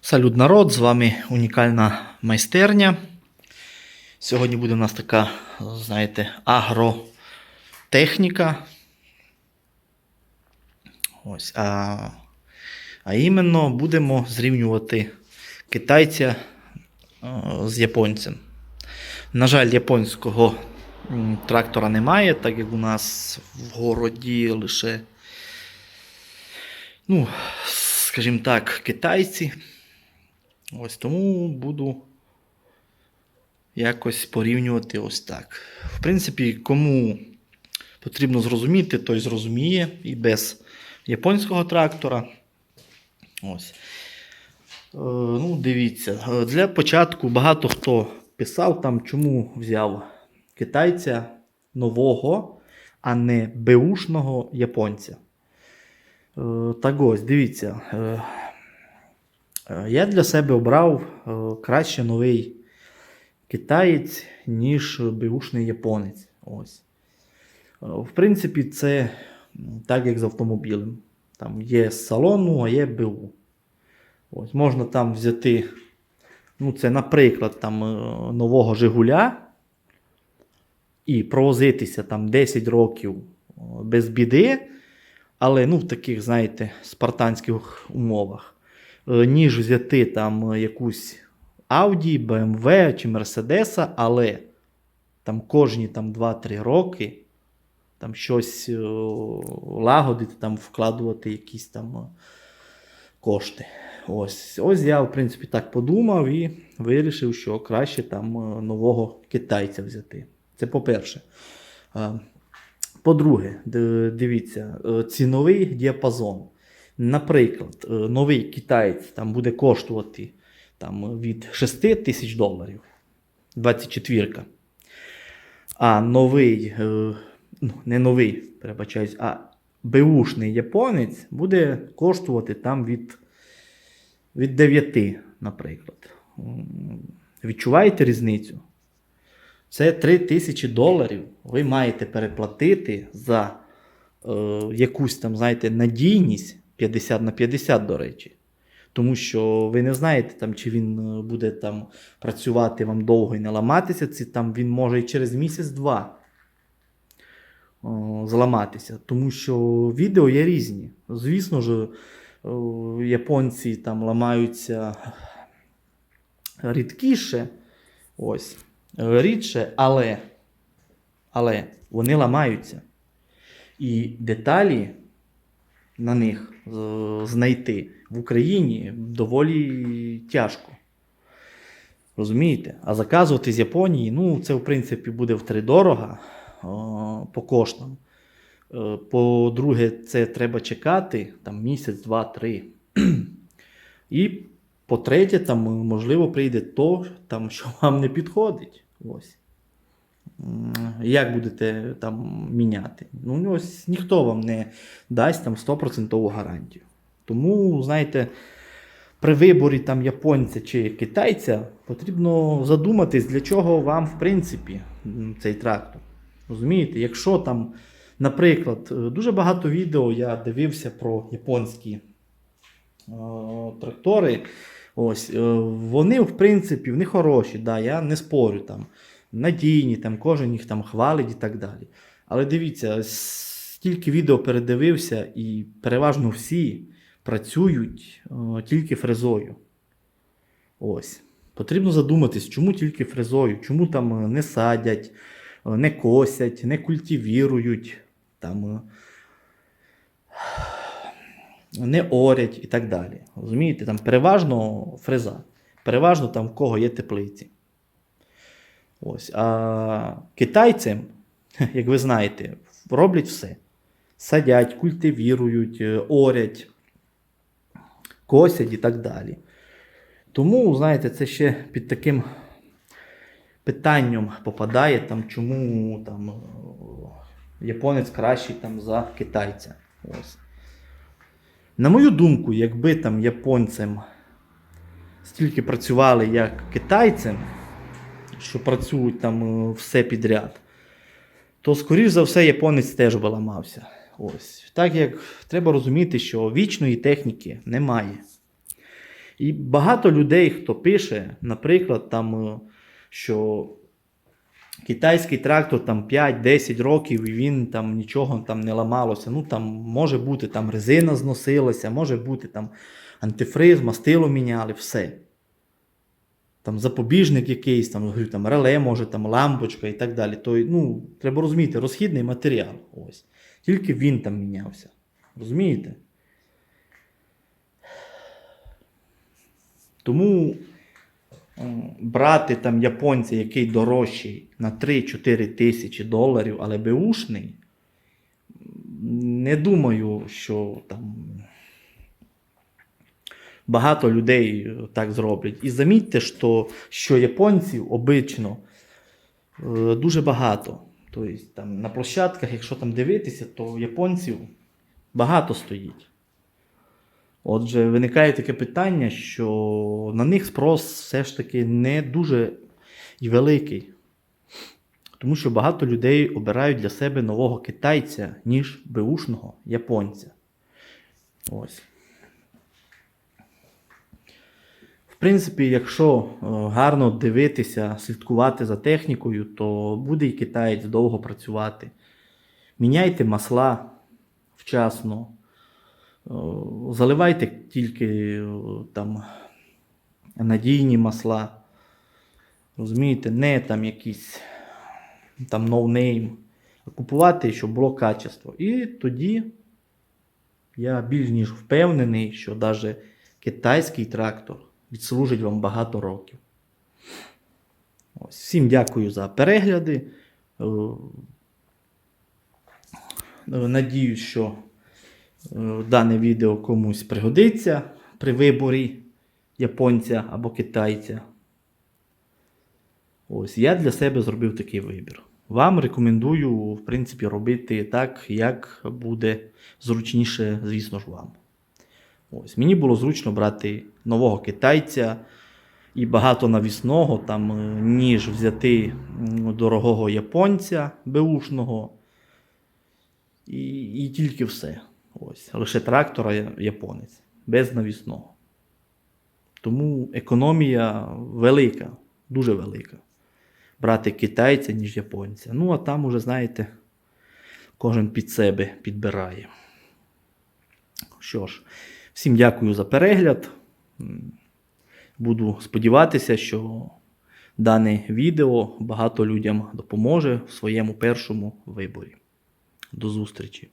Салют народ, з вами унікальна майстерня. Сьогодні буде у нас така, знаєте, агротехніка. Ось, а, а іменно будемо зрівнювати китайця з японцем. На жаль, японського трактора немає, так як у нас в городі лише, ну, скажімо так, китайці. Ось тому буду якось порівнювати ось так. В принципі, кому потрібно зрозуміти, той зрозуміє і без японського трактора. Ось. Е, ну, дивіться, е, для початку багато хто писав там, чому взяв китайця нового, а не беушного японця. Е, так ось, дивіться. Е, я для себе обрав е, краще новий китаєць, ніж беушний японець. Ось. Е, В принципі, це так, як з автомобілем. Там є салону, а є БУ. Ось, можна там взяти, ну, це, наприклад, там, е, нового Жигуля і провозитися там 10 років е, без біди, але ну, в таких, знаєте, спартанських умовах, е, ніж взяти там е, якусь Audi, BMW чи Mercedes, але там кожні там, 2-3 роки там щось е, лагодити, там вкладувати якісь там е, кошти. Ось, ось я, в принципі, так подумав і вирішив, що краще там е, нового китайця взяти. Це по-перше. Е, По-друге, дивіться, е, ціновий діапазон. Наприклад, е, новий китаєць там буде коштувати там, від 6 тисяч доларів. 24. А новий, е, ну, не новий, перебачаюсь, а беушний японець буде коштувати там від, від 9, наприклад. Відчуваєте різницю? Це 3 тисячі доларів ви маєте переплатити за е, якусь там, знаєте, надійність 50 на 50, до речі. Тому що ви не знаєте, там, чи він е, буде там працювати вам довго і не ламатися, ці, там, він може і через місяць-два о, зламатися. Тому що відео є різні. Звісно ж, о, японці там ламаються рідкіше, ось, е, рідше, але, але вони ламаються. І деталі на них е, знайти в Україні доволі тяжко. Розумієте? А заказувати з Японії, ну, це, в принципі, буде втридорога о, по коштам. Е, По-друге, це треба чекати там, місяць, два, три. І по-третє, там, можливо, прийде то, там, що вам не підходить. Ось. Як будете там міняти? Ну, ось ніхто вам не дасть там 100% гарантію. Тому, знаєте, при виборі там японця чи китайця потрібно задуматись, для чого вам, в принципі, цей трактор. Розумієте, якщо там, наприклад, е, дуже багато відео я дивився про японські е, трактори. Ось, е, вони, в принципі, вони хороші, да, я не спорю там. Надійні, там, кожен їх там хвалить і так далі. Але дивіться, стільки відео передивився, і переважно всі працюють е, тільки фрезою. Ось. Потрібно задуматись, чому тільки фрезою, чому там е, не садять, е, не косять, не культивірують, там, не орять і так далі. Розумієте, там переважно фреза. Переважно там в кого є теплиці. Ось. А китайцям, як ви знаєте, роблять все. Садять, культивірують, е, орять, косять і так далі. Тому, знаєте, це ще під таким питанням попадає, там, чому там, е, японець кращий там, за китайця. Ось. На мою думку, якби там японцям стільки працювали, як китайцям, що працюють там е, все підряд, то, скоріш за все, японець теж би ламався. Ось. Так як треба розуміти, що вічної техніки немає. І багато людей, хто пише, наприклад, там, е, що китайський трактор там 5-10 років і він там нічого там не ламалося. Ну там може бути там резина зносилася, може бути там антифриз, мастило міняли, все. Там запобіжник якийсь, там, говорю, там реле, може, там лампочка і так далі. То, ну, треба розуміти, розхідний матеріал. Ось. Тільки він там мінявся. Розумієте? Тому брати там японця, який дорожчий на 3-4 тисячі доларів, але беушний, не думаю, що там багато людей е, так зроблять. І замітьте, що, що японців обично е, дуже багато. Тобто там, на площадках, якщо там дивитися, то японців багато стоїть. Отже, виникає таке питання, що на них спрос все ж таки не дуже і великий. Тому що багато людей обирають для себе нового китайця, ніж беушного японця. Ось. В принципі, якщо е, гарно дивитися, слідкувати за технікою, то буде і китаєць довго працювати. Міняйте масла вчасно. Е, Заливайте тільки е, там надійні масла. Розумієте, не там якісь там ноунейм. а купувати, щоб було качество. І тоді я більш ніж впевнений, що навіть китайський трактор відслужить вам багато років. Ось. Всім дякую за перегляди. Е, е, Надіюсь, що е, дане відео комусь пригодиться при виборі японця або китайця. Ось я для себе зробив такий вибір. Вам рекомендую, в принципі, робити так, як буде зручніше, звісно ж, вам. Ось, мені було зручно брати нового китайця і багато навісного, там, е, ніж взяти дорогого японця беушного. І, і тільки все. Ось. Лише трактора японець, без навісного. Тому економія велика, дуже велика. Брати китайця, ніж японця. Ну, а там уже, знаєте, кожен під себе підбирає. Що ж, всім дякую за перегляд. Буду сподіватися, що дане відео багато людям допоможе в своєму першому виборі. До зустрічі!